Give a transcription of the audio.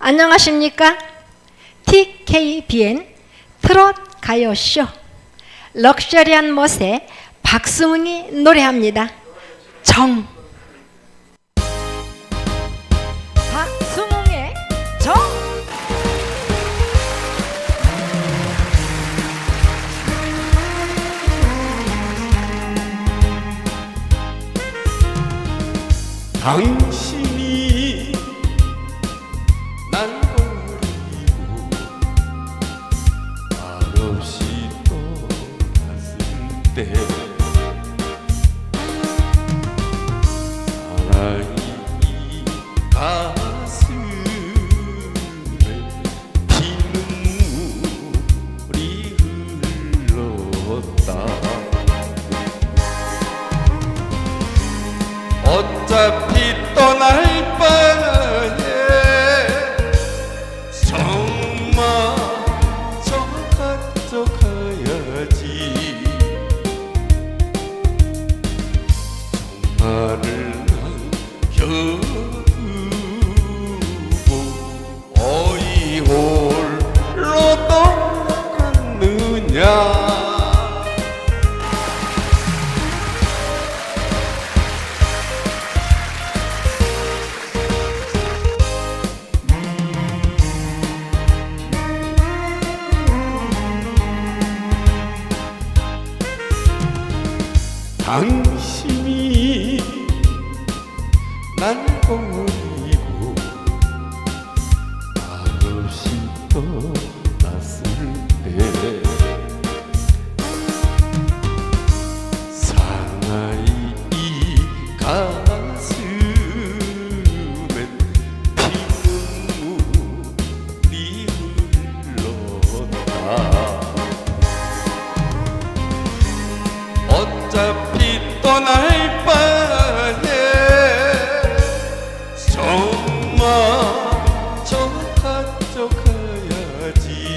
안녕하십니까? TKBN 트롯 가요쇼 럭셔리한 멋의 박수문이 노래합니다. 정 박수문의 정 당신이 날 버리고 말없이 떠났을 때 사랑이 이 가슴에 피눈물이 흘렀다 어차피 떠날 어이 홀로 떠났느냐? 당신이 난 꿈이고 아저씨 떠났을 때 상하이 이 가슴엔 피눈물이 흘렀다 어차피 떠날 petit.